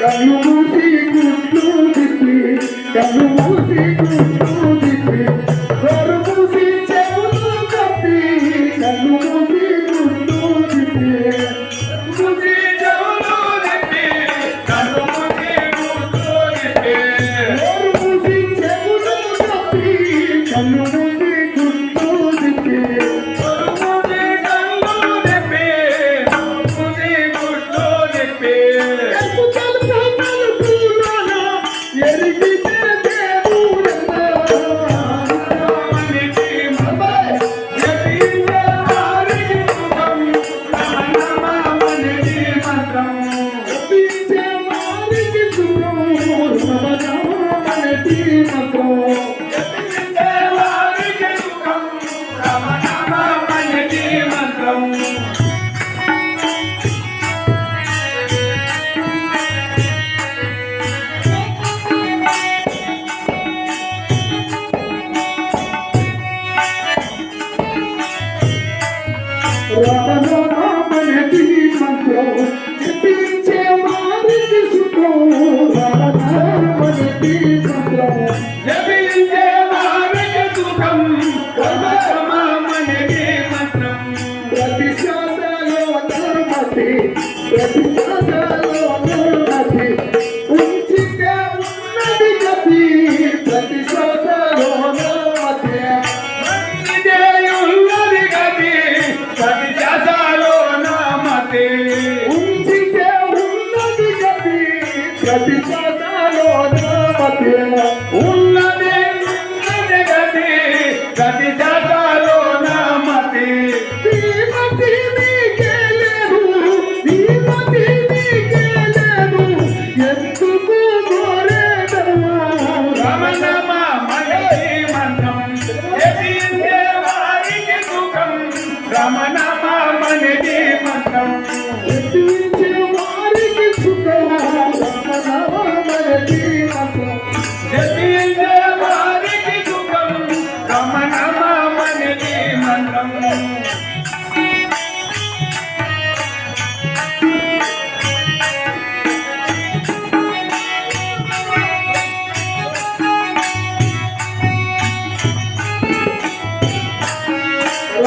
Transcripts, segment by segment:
కన్ను మూసి గుడ్లు తిప్పి కన్ను మూసి గుడ్లు Let me ఉన్నదే గతి. గతి జాతాలో నా మతి. మతి నీకే లేదు నీ మతి నీకే లేదు. ఎందుకు కోరేదమ్మా? రమణమ్మ మయీ మంత్రం ఎదిగే వారికి సుఖం రమణమ్మ మయీ మంత్రం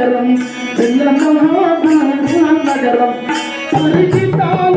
நகரம் நகரம். பறிக்கிட்டார்